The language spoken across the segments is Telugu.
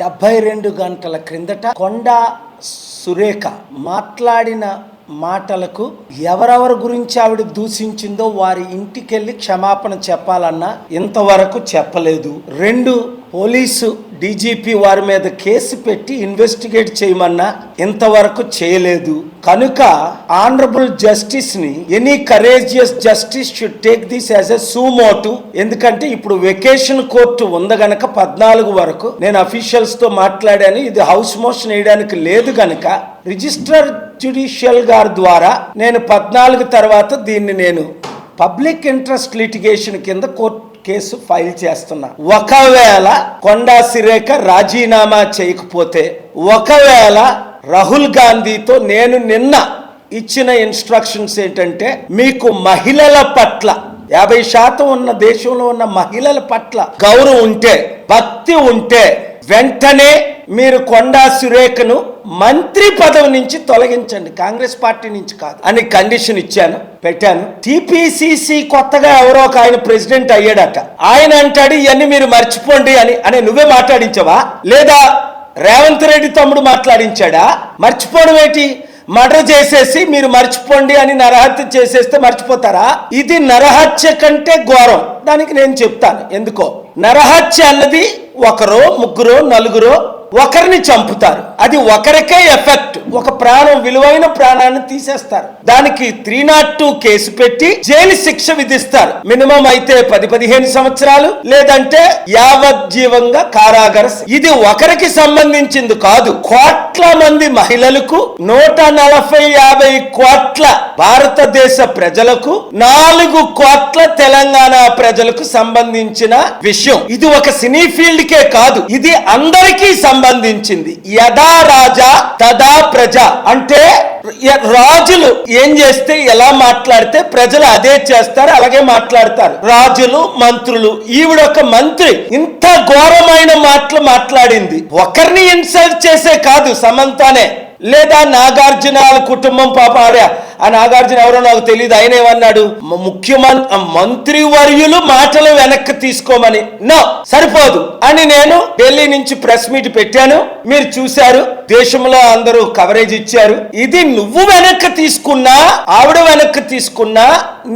డెబ్బై రెండు గంటల క్రిందట కొండ సురేఖ మాట్లాడిన మాటలకు ఎవరెవరి గురించి ఆవిడ దూషించిందో వారి ఇంటికి వెళ్ళి క్షమాపణ చెప్పాలన్నా ఇంతవరకు చెప్పలేదు రెండు పోలీసు డీజీపీ వారి మీద కేసు పెట్టి ఇన్వెస్టిగేట్ చేయమన్నా ఇంతవరకు చేయలేదు కనుక ఆనరబుల్ జస్టిస్ ని any courageous justice should take this as a suo motu ఎందుకంటే ఇప్పుడు వెకేషన్ కోర్టు ఉంది గనక పద్నాలుగు వరకు నేను అఫీషియల్స్ తో మాట్లాడాను ఇది హౌస్ మోషన్ వేయడానికి లేదు గనక రిజిస్టర్ జ్యుడిషియల్ గారి ద్వారా నేను పద్నాలుగు తర్వాత దీన్ని నేను పబ్లిక్ ఇంట్రెస్ట్ లిటిగేషన్ కింద కోర్టు కేసు ఫైల్ చేస్తున్నా ఒకవేళ కొండా సిరేఖ రాజీనామా చేయకపోతే ఒకవేళ రాహుల్ గాంధీతో నేను నిన్న ఇచ్చిన ఇన్స్ట్రక్షన్స్ ఏంటంటే మీకు మహిళల పట్ల యాభై శాతం ఉన్న దేశంలో ఉన్న మహిళల పట్ల గౌరవం ఉంటే భక్తి ఉంటే వెంటనే మీరు కొండా సురేఖను మంత్రి పదవి నుంచి తొలగించండి కాంగ్రెస్ పార్టీ నుంచి కాదు అని కండిషన్ ఇచ్చాను పెట్టాను టిపిసిసి కొత్తగా ఎవరో ఒక ఆయన ప్రెసిడెంట్ అయ్యాడట ఆయన అంటాడు ఇవన్నీ మీరు మర్చిపోండి అని అనే నువ్వే మాట్లాడించవా లేదా రేవంత్ రెడ్డి తమ్ముడు మాట్లాడించాడా మర్చిపోవడం ఏంటి మర్డర్ చేసేసి మీరు మర్చిపోండి అని నరహత్య చేసేస్తే మర్చిపోతారా ఇది నరహత్య కంటే ఘోరం దానికి నేను చెప్తాను ఎందుకో నరహత్య అన్నది ఒకరో ముగ్గురో నలుగురో ఒకరిని చంపుతారు అది ఒకరికే ఎఫెక్ట్ ఒక ప్రాణం విలువైన ప్రాణాన్ని తీసేస్తారు దానికి త్రీ నాట్ టూ కేసు పెట్టి జైలు శిక్ష విధిస్తారు మినిమం అయితే పది పదిహేను సంవత్సరాలు లేదంటే యావజ్జీవంగా కారాగర ఇది ఒకరికి సంబంధించింది కాదు కోట్ల మంది మహిళలకు నూట నలభై యాభై కోట్ల భారతదేశ ప్రజలకు నాలుగు కోట్ల తెలంగాణ ప్రజలకు సంబంధించిన విషయం ఇది ఒక సినీ ఫీల్డ్ కే కాదు ఇది అందరికీ సంబంధించి సంబంధించింది యదా రాజా తదా ప్రజ అంటే రాజులు ఏం చేస్తే ఎలా మాట్లాడితే ప్రజలు అదే చేస్తారు అలాగే మాట్లాడతారు రాజులు మంత్రులు ఈవిడ ఒక మంత్రి ఇంత ఘోరమైన మాటలు మాట్లాడింది ఒకరిని ఇన్సల్ట్ చేసే కాదు సమంతానే లేదా నాగార్జున కుటుంబం పాప ఆ నాగార్జున ఎవరో నాకు తెలియదు ఆయన ఏమన్నాడు ముఖ్యమంత్రి వర్యులు మాటలు వెనక్కి తీసుకోమని నో సరిపోదు అని నేను ఢిల్లీ నుంచి ప్రెస్ మీట్ పెట్టాను మీరు చూశారు దేశంలో అందరూ కవరేజ్ ఇచ్చారు ఇది నువ్వు వెనక్కి తీసుకున్నా ఆవిడ వెనక్కి తీసుకున్నా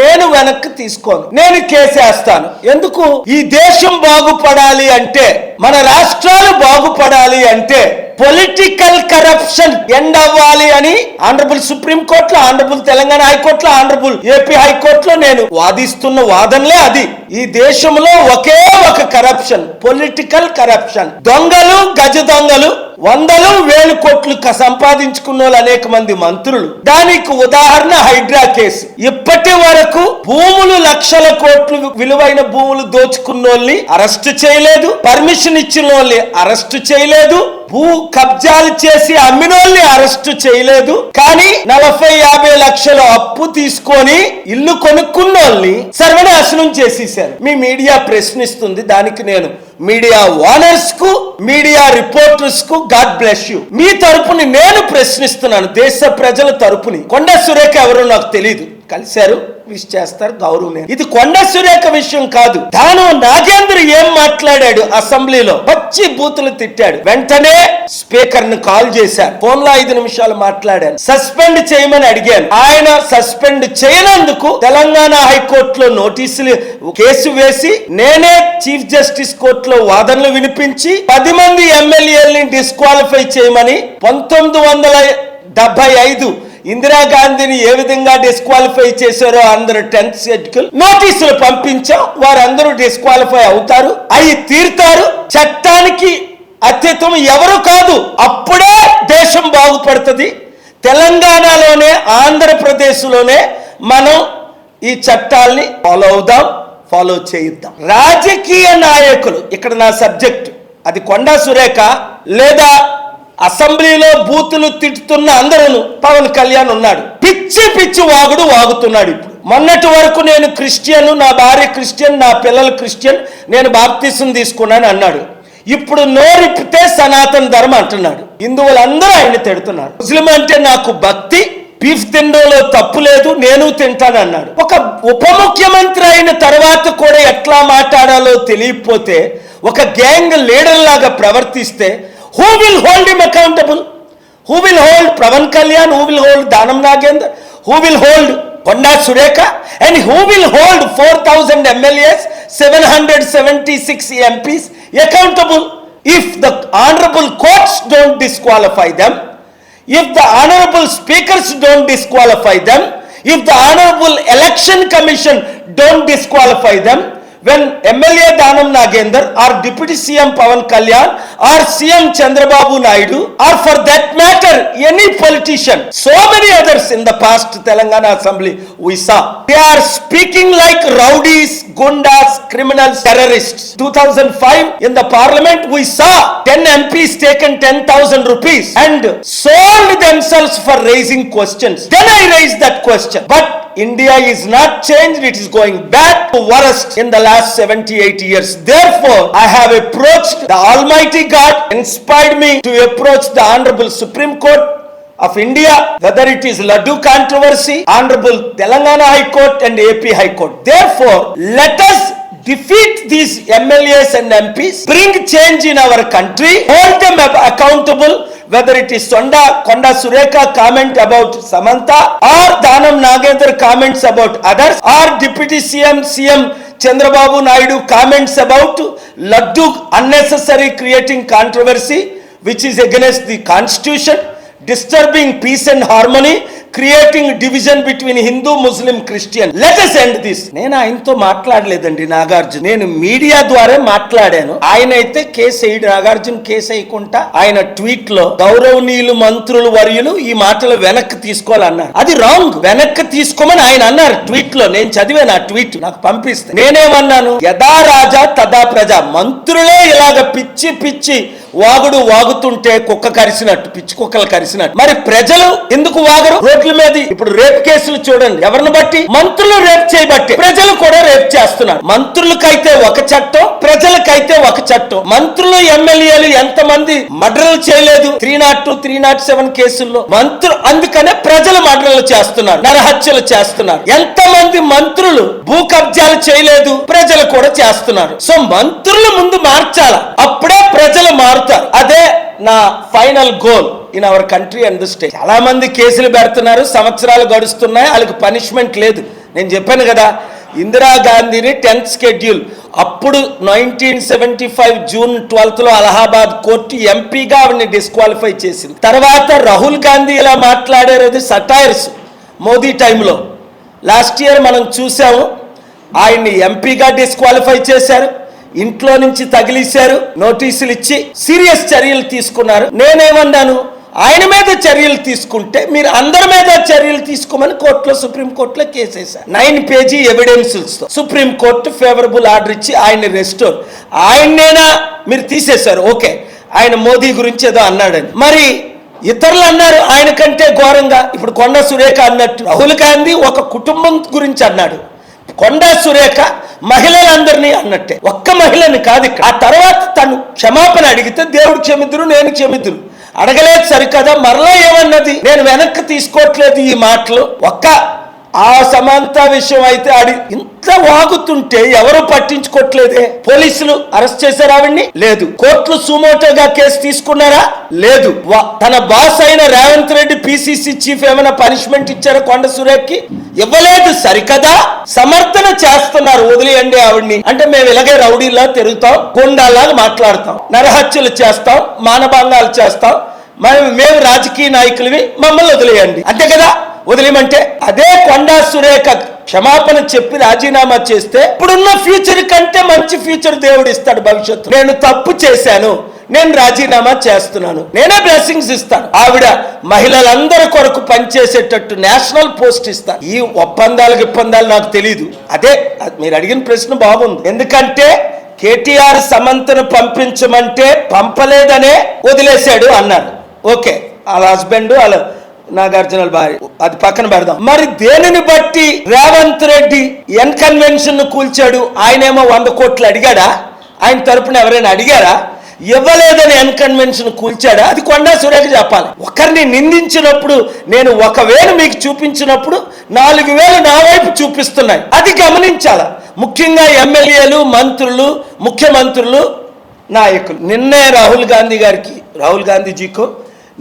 నేను వెనక్కి తీసుకోను నేను కేసేస్తాను ఎందుకు ఈ దేశం బాగుపడాలి అంటే మన రాష్ట్రాలు బాగుపడాలి అంటే పొలిటికల్ కరప్షన్ ఎండ్ అవ్వాలి అని ఆనరబుల్ సుప్రీం కోర్టులో ఆనరబుల్ తెలంగాణ హైకోర్టులో ఆనరబుల్ ఏపీ హైకోర్టులో నేను వాదిస్తున్న వాదనలే అది ఈ దేశంలో ఒకే ఒక కరప్షన్ పొలిటికల్ కరప్షన్ దొంగలు గజ దొంగలు వందలు వేలు కోట్లు సంపాదించుకున్న వాళ్ళు అనేక మంది మంత్రులు దానికి ఉదాహరణ హైడ్రా కేసు ఇప్పటి వరకు భూములు లక్షల కోట్లు విలువైన భూములు దోచుకున్న వాళ్ళని అరెస్ట్ చేయలేదు పర్మిషన్ ఇచ్చిన వాళ్ళని అరెస్ట్ చేయలేదు భూ కబ్జాలు చేసి అమ్మినోల్ని అరెస్ట్ చేయలేదు కానీ నలభై యాభై లక్షల అప్పు తీసుకొని ఇల్లు కొనుక్కున్నోల్ని సర్వనాశనం చేసేసారు మీ మీడియా ప్రశ్నిస్తుంది దానికి నేను మీడియా ఓనర్స్ కు మీడియా రిపోర్టర్స్ కు గాడ్ బ్లెస్ యూ మీ తరపుని నేను ప్రశ్నిస్తున్నాను దేశ ప్రజల తరపుని కొండ సురేఖ ఎవరో నాకు తెలియదు కలిశారు విష్ చేస్తారు గౌరవం ఇది కొండ సురేఖ విషయం కాదు తాను నాగేంద్ర ఏం మాట్లాడాడు అసెంబ్లీలో పచ్చి బూతులు తిట్టాడు వెంటనే స్పీకర్ ను కాల్ చేశాను ఫోన్ లో ఐదు నిమిషాలు మాట్లాడాను సస్పెండ్ చేయమని అడిగాను ఆయన సస్పెండ్ చేయనందుకు తెలంగాణ హైకోర్టులో నోటీసులు కేసు వేసి నేనే చీఫ్ జస్టిస్ కోర్టులో వాదనలు వినిపించి పది మంది ఎమ్మెల్యేలని డిస్క్వాలిఫై చేయమని పంతొమ్మిది వందల డెబ్బై ఐదు ఇందిరాగాంధీని ఏ విధంగా డిస్క్వాలిఫై చేశారో అందరు టెన్త్ షెడ్యూల్ నోటీసులు పంపించాం వారందరూ డిస్క్వాలిఫై అవుతారు అవి తీరుతారు చట్టానికి అత్యుత్తమం ఎవరు కాదు అప్పుడే దేశం బాగుపడుతుంది తెలంగాణలోనే ఆంధ్రప్రదేశ్లోనే మనం ఈ చట్టాల్ని ఫాలో అవుదాం ఫాలో చేయిద్దాం రాజకీయ నాయకులు ఇక్కడ నా సబ్జెక్టు అది కొండా సురేఖ లేదా అసెంబ్లీలో బూతులు తిట్టుతున్న అందరూ పవన్ కళ్యాణ్ ఉన్నాడు పిచ్చి పిచ్చి వాగుడు వాగుతున్నాడు ఇప్పుడు మొన్నటి వరకు నేను క్రిస్టియన్ నా భార్య క్రిస్టియన్ నా పిల్లలు క్రిస్టియన్ నేను బాప్తీసం తీసుకున్నాను అన్నాడు ఇప్పుడు నోరిప్పితే సనాతన ధర్మం అంటున్నాడు హిందువులందరూ ఆయన తిడుతున్నారు ముస్లిం అంటే నాకు భక్తి బీఫ్ తిండోలో తప్పు లేదు నేను తింటాను అన్నాడు ఒక ఉప ముఖ్యమంత్రి అయిన తర్వాత కూడా ఎట్లా మాట్లాడాలో తెలియకపోతే ఒక గ్యాంగ్ లీడర్ లాగా ప్రవర్తిస్తే Who will hold him accountable? Who will hold Pravan Kalyan? Who will hold Dhanam Nagendra? Who will hold Konda Sureka? And who will hold 4,000 MLAs, 776 MPs accountable? If the honorable courts don't disqualify them, if the honorable speakers don't disqualify them, if the honorable election commission don't disqualify them, when MLA Danam Nagender or deputy CM Pawan Kalyan or CM Chandrababu Naidu or for that matter any politician so many others in the past Telangana assembly we saw they are speaking like rowdies goondas criminals terrorist two thousand five in the parliament we saw ten MPs taken ten thousand rupees and sold themselves for raising questions then I raise that question but India is not changed, it is going back to worst in the last 78 years. Therefore, I have approached the Almighty God, inspired me to approach the Honorable Supreme Court of India, whether it is Ladu controversy, Honorable Telangana High Court and AP High Court. Therefore, let us defeat these MLAs and MPs, bring change in our country, hold them accountable whether it is Konda Surekha comment about Samantha, or Danam Nagendra comments about others, or Deputy CM Chandrababu Naidu comments about Laddu unnecessary creating controversy, which is against the constitution, disturbing peace and harmony, creating division between Hindu Muslim Christian let let's end this నేను ఆయనతో మాట్లాడలేదండి నాగార్జున నేను మీడియా ద్వారా మాట్లాడాను ఆయన అయితే కేసు నాగార్జున్ కేసు వేయకుండా ఆయన ట్వీట్ లో గౌరవనీయులు మంత్రులు వర్యులు ఈ మాటలు వెనక్కి తీసుకోవాలన్నారు అది రాంగ్ వెనక్కి తీసుకోమని ఆయన అన్నారు ట్వీట్ లో నేను చదివాను ఆ ట్వీట్ నాకు పంపిస్తే నేనేమన్నాను యథా రాజా తదా ప్రజ మంత్రులే ఇలాగ పిచ్చి పిచ్చి వాగుడు వాగుతుంటే కుక్క కరిసినట్టు పిచ్చి కుక్కలు కరిసినట్టు మరి ప్రజలు ఎందుకు వాగరు రోడ్ల మీద ఇప్పుడు రేప్ కేసులు చూడండి ఎవరిని బట్టి మంత్రులు రేప్ చేయబట్టి ప్రజలు కూడా రేప్ చేస్తున్నారు మంత్రులకైతే ఒక చట్టం ప్రజలకైతే ఒక చట్టం మంత్రులు ఎమ్మెల్యేలు ఎంత మంది మర్డర్లు చేయలేదు three not two three not seven కేసుల్లో మంత్రులు అందుకనే ప్రజలు మర్డర్లు చేస్తున్నారు నరహత్యలు చేస్తున్నారు ఎంత మంది మంత్రులు భూ కబ్జాలు చేయలేదు ప్రజలు కూడా చేస్తున్నారు సో మంత్రులు ముందు మార్చాల అప్పుడే ప్రజలు మారుతారు అదే నా final goal in our country and the state చాలా మంది కేసులు పెడుతున్నారు సంవత్సరాలు గడుస్తున్నాయి వాళ్ళకి పనిష్మెంట్ లేదు నేను చెప్పాను కదా ఇందిరాగాంధీని టెన్త్ స్కెడ్యూల్ అప్పుడు నైన్టీన్ సెవెంటీ ఫైవ్ జూన్ ట్వెల్త్లో అలహాబాద్ కోర్టు ఎంపీగా ఆవిడని డిస్క్వాలిఫై చేసింది తర్వాత రాహుల్ గాంధీ ఇలా మాట్లాడేది సటైర్స్ మోదీ టైంలో లాస్ట్ ఇయర్ మనం చూసాము ఆయన్ని ఎంపీగా డిస్క్వాలిఫై చేశారు ఇంట్లో నుంచి తగిలిశారు నోటీసులు ఇచ్చి సీరియస్ చర్యలు తీసుకున్నారు నేనేమన్నాను ఆయన మీద చర్యలు తీసుకుంటే మీరు అందరి మీద చర్యలు తీసుకోమని కోర్టులో సుప్రీంకోర్టులో కేసేశారు నైన్ పేజీ ఎవిడెన్సులతో సుప్రీంకోర్టు ఫేవరబుల్ ఆర్డర్ ఇచ్చి ఆయన రెస్టోర్ ఆయన్నైనా మీరు తీసేశారు ఓకే ఆయన మోదీ గురించి ఏదో అన్నాడని మరి ఇతరులు అన్నారు ఆయన కంటే ఘోరంగా ఇప్పుడు కొండ సురేఖ అన్నట్టు రాహుల్ గాంధీ ఒక కుటుంబం గురించి అన్నాడు కొండ సురేఖ మహిళలందరినీ అన్నట్టే ఒక్క మహిళని కాదు ఆ తర్వాత తను క్షమాపణ అడిగితే దేవుడు క్షమిద్దురు నేను క్షమిద్దురు అడగలేదు సరికదా మరలా ఏమన్నది నేను వెనక్కి తీసుకోవట్లేదు ఈ మాటలు ఒక్క ఆ సమంత విషయం అయితే అడి ఇంత వాగుతుంటే ఎవరు పట్టించుకోవట్లేదే పోలీసులు అరెస్ట్ చేశారు ఆవిడ్ని లేదు కోర్టులు సుమోటోగా కేసు తీసుకున్నారా లేదు తన బాస్ అయిన రేవంత్ రెడ్డి పిసిసి చీఫ్ ఏమైనా పనిష్మెంట్ ఇచ్చారా కొండ సురేఖ్కి ఇవ్వలేదు సరికదా సమర్థన చేస్తున్నారు వదిలేయండి ఆవిడ్ని అంటే మేము ఇలాగే రౌడీలా తిరుగుతాం గుండాలా మాట్లాడతాం నరహత్యలు చేస్తాం మానభంగాలు చేస్తాం మేము రాజకీయ నాయకులవి మమ్మల్ని వదిలేయండి అంతే కదా వదిలేమంటే అదే కొండా సురేఖ క్షమాపణ చెప్పి రాజీనామా చేస్తే ఇప్పుడున్న ఫ్యూచర్ కంటే మంచి ఫ్యూచర్ దేవుడు ఇస్తాడు భవిష్యత్తు నేను తప్పు చేశాను నేను రాజీనామా చేస్తున్నాను నేనే బ్లెస్సింగ్స్ ఇస్తాను ఆవిడ మహిళలందరి కొరకు పనిచేసేటట్టు నేషనల్ పోస్ట్ ఇస్తాను ఈ ఒప్పందాలు ఇబ్బందాలు నాకు తెలియదు అదే మీరు అడిగిన ప్రశ్న బాగుంది ఎందుకంటే కేటీఆర్ సమంతను పంపించమంటే పంపలేదనే వదిలేశాడు అన్నారు ఓకే వాళ్ళ హస్బెండ్ వాళ్ళ నాగార్జునల భార్య అది పక్కన పెడదాం మరి దేనిని బట్టి రేవంత్ రెడ్డి ఎన్కన్వెన్షన్ ను కూల్చాడు ఆయనేమో వంద కోట్లు అడిగాడా ఆయన తరపున ఎవరైనా అడిగారా ఇవ్వలేదని ఎన్కన్వెన్షన్ కూల్చాడా అది కొండా సురేఖ చెప్పాలి ఒకరిని నిందించినప్పుడు నేను ఒకవేళ మీకు చూపించినప్పుడు నాలుగు వేలు నా వైపు చూపిస్తున్నాయి అది గమనించాల ముఖ్యంగా ఎమ్మెల్యేలు మంత్రులు ముఖ్యమంత్రులు నాయకులు నిన్నే రాహుల్ గాంధీ గారికి రాహుల్ గాంధీజీకో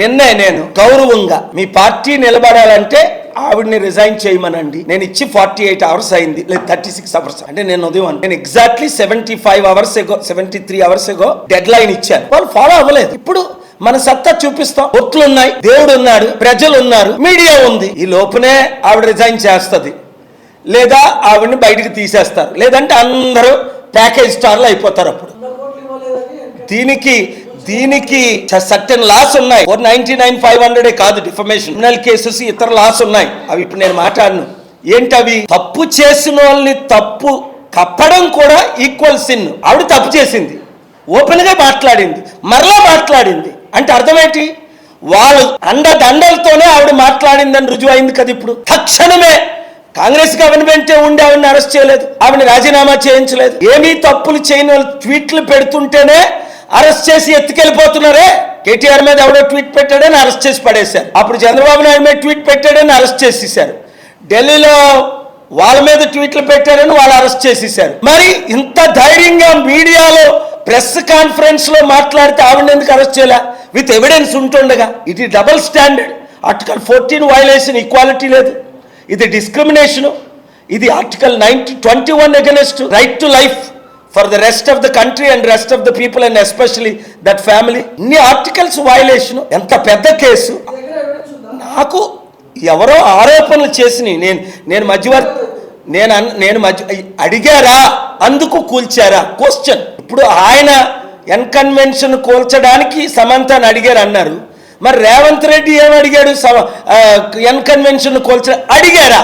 నిన్నే నేను గౌరవంగా మీ పార్టీ నిలబడాలంటే ఆవిడని రిజైన్ చేయమనండి నేను ఇచ్చి ఫార్టీ ఎయిట్ అవర్స్ అయింది లేదు థర్టీ సిక్స్ అవర్స్ అంటే నేను ఉదయం నేను exactly seventy five hours ago seventy three hours ago deadline ఇచ్చాను వాళ్ళు ఫాలో అవ్వలేదు ఇప్పుడు మన సత్తా చూపిస్తాం ఒత్తులు ఉన్నాయి దేవుడు ఉన్నాడు ప్రజలు ఉన్నారు మీడియా ఉంది ఈ లోపునే ఆవిడ రిజైన్ చేస్తుంది లేదా ఆవిడని బయటకు తీసేస్తారు లేదంటే అందరూ ప్యాకేజ్ స్టార్లు అయిపోతారు అప్పుడు దీనికి దీనికి సర్టెన్ లాస్ ఉన్నాయి one ninety nine five hundred కాదు డిఫర్మేషన్ క్రిమినల్ కేసెస్ ఇతర లాస్ ఉన్నాయి అవి ఇప్పుడు నేను మాట్లాడను ఏంటి అవి తప్పు చేసిన వాళ్ళని తప్పు కప్పడం కూడా ఈక్వల్ సిన్ ఆవిడ తప్పు చేసింది ఓపెన్గా మాట్లాడింది మరలా మాట్లాడింది అంటే అర్థమేంటి వాళ్ళు అండ దండలతోనే ఆవిడ మాట్లాడిందని రుజువు అయింది కదా ఇప్పుడు తక్షణమే కాంగ్రెస్ గవర్నమెంటే ఉండి ఆవిడని అరెస్ట్ చేయలేదు ఆవిడని రాజీనామా చేయించలేదు ఏమీ తప్పులు చేయని వాళ్ళు ట్వీట్లు పెడుతుంటేనే అరెస్ట్ చేసి ఎత్తుకెళ్ళిపోతున్నారే కేటీఆర్ మీద ఎవడో ట్వీట్ పెట్టాడని అరెస్ట్ చేసి పడేశారు అప్పుడు చంద్రబాబు నాయుడు మీద ట్వీట్ పెట్టాడని అరెస్ట్ చేసేసారు ఢిల్లీలో వాళ్ళ మీద ట్వీట్లు పెట్టారని వాళ్ళు అరెస్ట్ చేసేసారు మరి ఇంత ధైర్యంగా మీడియాలో ప్రెస్ కాన్ఫరెన్స్ లో మాట్లాడితే ఆవిడ ఎందుకు అరెస్ట్ చేయలే విత్ ఎవిడెన్స్ ఉంటుండగా ఇది double standard article fourteen violation equality లేదు ఇది డిస్క్రిమినేషను ఇది article ninety twenty one against right to life for the rest of the country and rest of the people and especially that family ఇన్ని ఆర్టికల్స్ వయలేషన్ ఎంత పెద్ద కేసు నాకు ఎవరో ఆరోపణలు చేసినవి నేను నేను మధ్యవర్తి నేను నేను మధ్య అడిగారా అందుకు కూల్చారా క్వశ్చన్ ఇప్పుడు ఆయన ఎన్కన్వెన్షన్ కూల్చడానికి సమంతని అడిగారు అన్నారు మరి రేవంత్ రెడ్డి ఏమడిగాడు సమ ఎన్కన్వెన్షన్ కూల్చ అడిగారా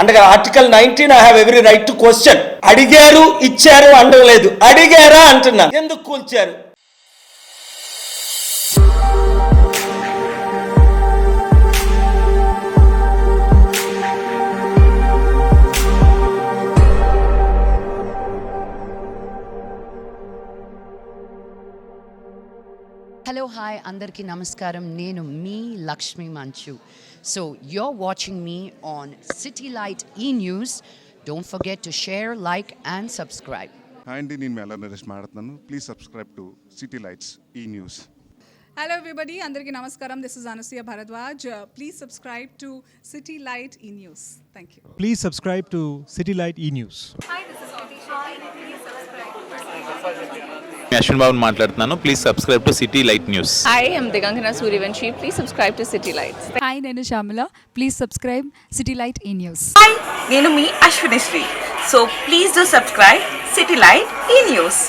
అంటే article nineteen I have every right to question అడిగారు ఇచ్చారు లేదు అడిగారా అంటున్నా ఎందుకు కూల్చారు హలో హాయ్ అందరికీ నమస్కారం నేను మీ లక్ష్మీ మంచు So your watching me on city light e news don't forget to share like and subscribe hi అండి నేను మెల్ల నరేష్ మాట్లాడుతున్నాను please subscribe to city lights e news hello everybody అందరికీ నమస్కారం this is Anasuya Bharadwaj please subscribe to city light e news thank you Please subscribe to City Light E News. Ashwin Babu మాట్లాడుతున్నాను please subscribe to City Light News I am Digangana Suryavanshi please subscribe to City Lights hi నేను Shyamala please subscribe City Light e News hi నేను మీ Sri so please do subscribe City Light e news